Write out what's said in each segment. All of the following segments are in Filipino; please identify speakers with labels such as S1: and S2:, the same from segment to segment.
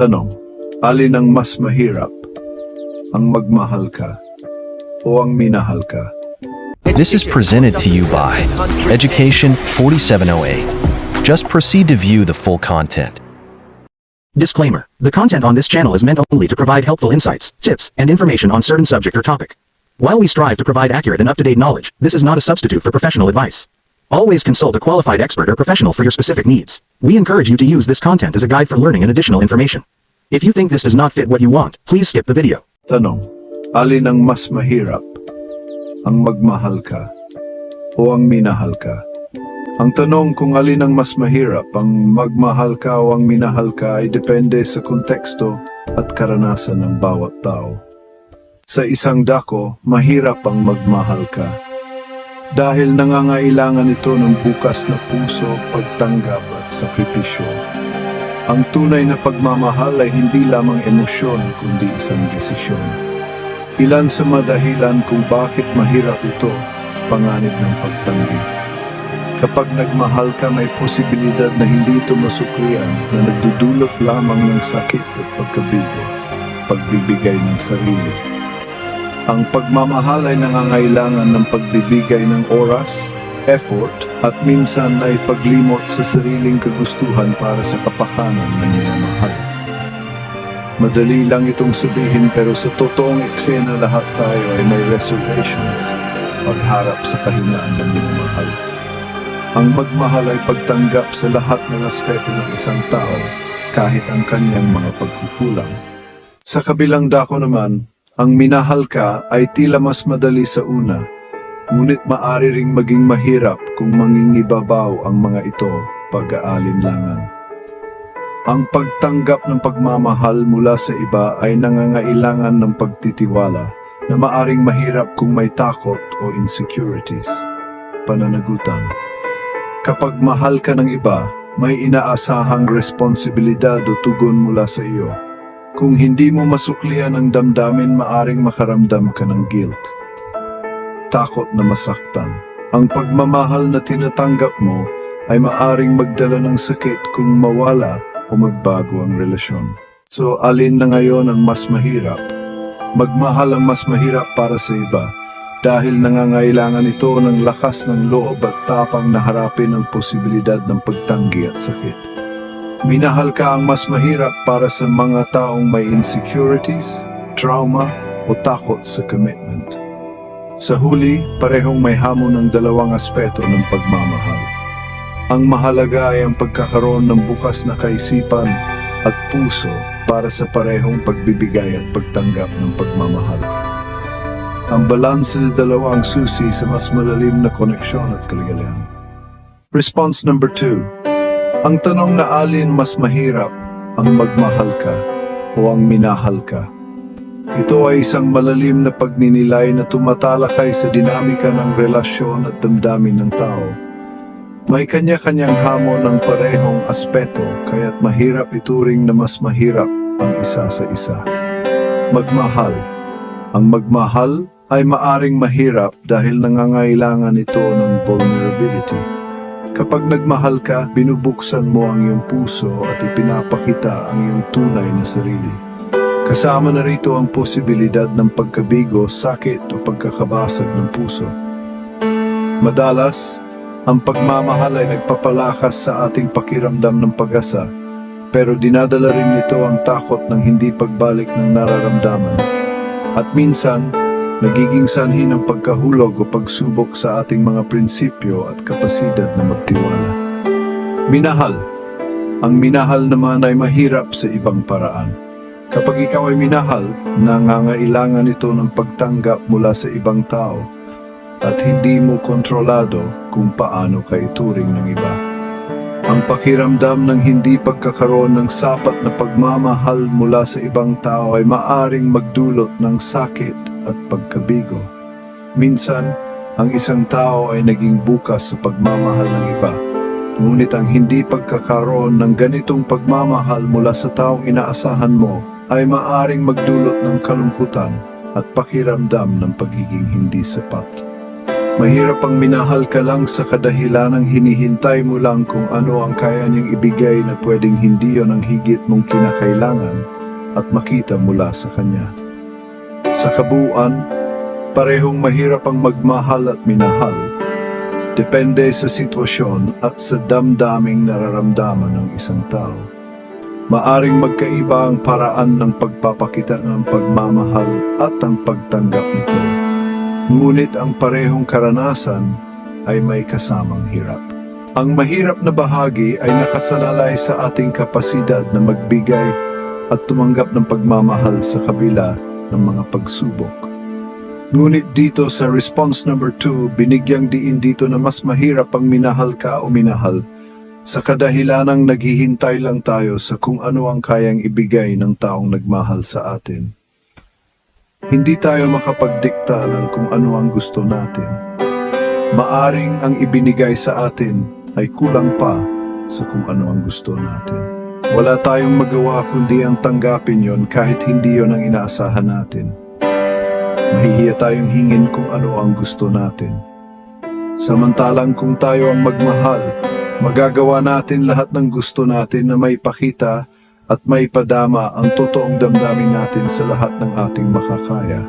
S1: Tanong, alin ang mas mahirap? Ang magmahal ka o ang minahal ka?
S2: This is presented to you by Education 4708. Just proceed to view the full content.
S3: Disclaimer. The content on this channel is meant only to provide helpful insights, tips, and information on certain subject or topic. While we strive to provide accurate and up-to-date knowledge, this is not a substitute for professional advice. Always consult a qualified expert or professional for your specific needs. We encourage you to use this content as a guide for learning and additional information. If you think this does not fit what you want, please skip the video.
S1: Tanong, alin ang mas mahirap? Ang magmahal ka o ang minahal ka? Ang tanong kung alin ang mas mahirap, ang magmahal ka o ang minahal ka ay depende sa konteksto at karanasan ng bawat tao. Sa isang dako, mahirap ang magmahal ka. Dahil nangangailangan ito ng bukas na puso, pagtanggap at sakripisyo. Ang tunay na pagmamahal ay hindi lamang emosyon kundi isang desisyon. Ilan sa madahilan kung bakit mahirap ito, panganib ng pagtanggi. Kapag nagmahal ka, may posibilidad na hindi ito masuklian na nagdudulot lamang ng sakit at pagkabigo, pagbibigay ng sarili. Ang pagmamahal ay nangangailangan ng pagbibigay ng oras, effort, at minsan ay paglimot sa sariling kagustuhan para sa kapakanan ng minamahal. Madali lang itong sabihin pero sa totoong eksena lahat tayo ay may reservations pagharap sa kahinaan ng minamahal. Ang magmahal ay pagtanggap sa lahat ng aspeto ng isang tao kahit ang kanyang mga pagkukulang. Sa kabilang dako naman, ang minahal ka ay tila mas madali sa una, ngunit maari ring maging mahirap kung mangingibabaw ang mga ito pag-aalinlangan. Ang pagtanggap ng pagmamahal mula sa iba ay nangangailangan ng pagtitiwala na maaring mahirap kung may takot o insecurities. Pananagutan Kapag mahal ka ng iba, may inaasahang responsibilidad o tugon mula sa iyo. Kung hindi mo masuklian ang damdamin, maaring makaramdam ka ng guilt. Takot na masaktan. Ang pagmamahal na tinatanggap mo ay maaring magdala ng sakit kung mawala o magbago ang relasyon. So, alin na ngayon ang mas mahirap? Magmahal ang mas mahirap para sa iba dahil nangangailangan ito ng lakas ng loob at tapang na harapin ang posibilidad ng pagtanggi at sakit. Minahal ka ang mas mahirap para sa mga taong may insecurities, trauma o takot sa commitment. Sa huli, parehong may hamon ng dalawang aspeto ng pagmamahal. Ang mahalaga ay ang pagkakaroon ng bukas na kaisipan at puso para sa parehong pagbibigay at pagtanggap ng pagmamahal. Ang balanse sa dalawa ang susi sa mas malalim na koneksyon at kaligayahan. Response number two. Ang tanong na alin mas mahirap, ang magmahal ka o ang minahal ka? Ito ay isang malalim na pagninilay na tumatalakay sa dinamika ng relasyon at damdamin ng tao. May kanya-kanyang hamon ng parehong aspeto, kaya't mahirap ituring na mas mahirap ang isa sa isa. Magmahal. Ang magmahal ay maaring mahirap dahil nangangailangan ito ng vulnerability. Kapag nagmahal ka, binubuksan mo ang iyong puso at ipinapakita ang iyong tunay na sarili. Kasama na rito ang posibilidad ng pagkabigo, sakit o pagkakabasag ng puso. Madalas, ang pagmamahal ay nagpapalakas sa ating pakiramdam ng pag-asa, pero dinadala rin nito ang takot ng hindi pagbalik ng nararamdaman. At minsan, nagiging sanhi ng pagkahulog o pagsubok sa ating mga prinsipyo at kapasidad na magtiwala. Minahal. Ang minahal naman ay mahirap sa ibang paraan. Kapag ikaw ay minahal, nangangailangan ito ng pagtanggap mula sa ibang tao at hindi mo kontrolado kung paano ka ituring ng iba. Ang pakiramdam ng hindi pagkakaroon ng sapat na pagmamahal mula sa ibang tao ay maaring magdulot ng sakit at pagkabigo. Minsan, ang isang tao ay naging bukas sa pagmamahal ng iba. Ngunit ang hindi pagkakaroon ng ganitong pagmamahal mula sa taong inaasahan mo ay maaring magdulot ng kalungkutan at pakiramdam ng pagiging hindi sapat. Mahirap ang minahal ka lang sa kadahilanang hinihintay mo lang kung ano ang kaya niyang ibigay na pwedeng hindi yon ang higit mong kinakailangan at makita mula sa kanya. Sa kabuuan, parehong mahirap ang magmahal at minahal. Depende sa sitwasyon at sa damdaming nararamdaman ng isang tao. Maaring magkaiba ang paraan ng pagpapakita ng pagmamahal at ang pagtanggap nito. Ngunit ang parehong karanasan ay may kasamang hirap. Ang mahirap na bahagi ay nakasalalay sa ating kapasidad na magbigay at tumanggap ng pagmamahal sa kabila ng mga pagsubok. Ngunit dito sa response number 2, binigyang diin dito na mas mahirap ang minahal ka o minahal sa kadahilanang naghihintay lang tayo sa kung ano ang kayang ibigay ng taong nagmahal sa atin. Hindi tayo makapagdikta ng kung ano ang gusto natin. Maaring ang ibinigay sa atin ay kulang pa sa kung ano ang gusto natin. Wala tayong magawa kundi ang tanggapin yon kahit hindi yon ang inaasahan natin. Mahihiya tayong hingin kung ano ang gusto natin. Samantalang kung tayo ang magmahal, magagawa natin lahat ng gusto natin na may pakita at may padama ang totoong damdamin natin sa lahat ng ating makakaya.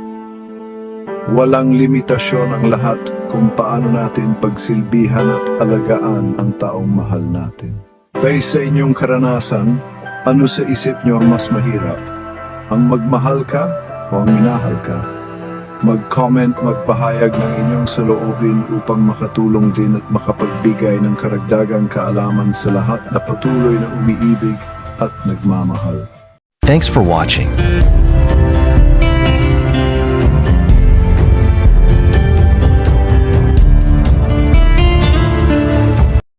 S1: Walang limitasyon ang lahat kung paano natin pagsilbihan at alagaan ang taong mahal natin. Based sa inyong karanasan, ano sa isip ang mas mahirap? Ang magmahal ka o ang minahal ka? Mag-comment, magpahayag ng inyong saloobin upang makatulong din at makapagbigay ng karagdagang kaalaman sa lahat na patuloy na umiibig at nagmamahal.
S2: Thanks for watching.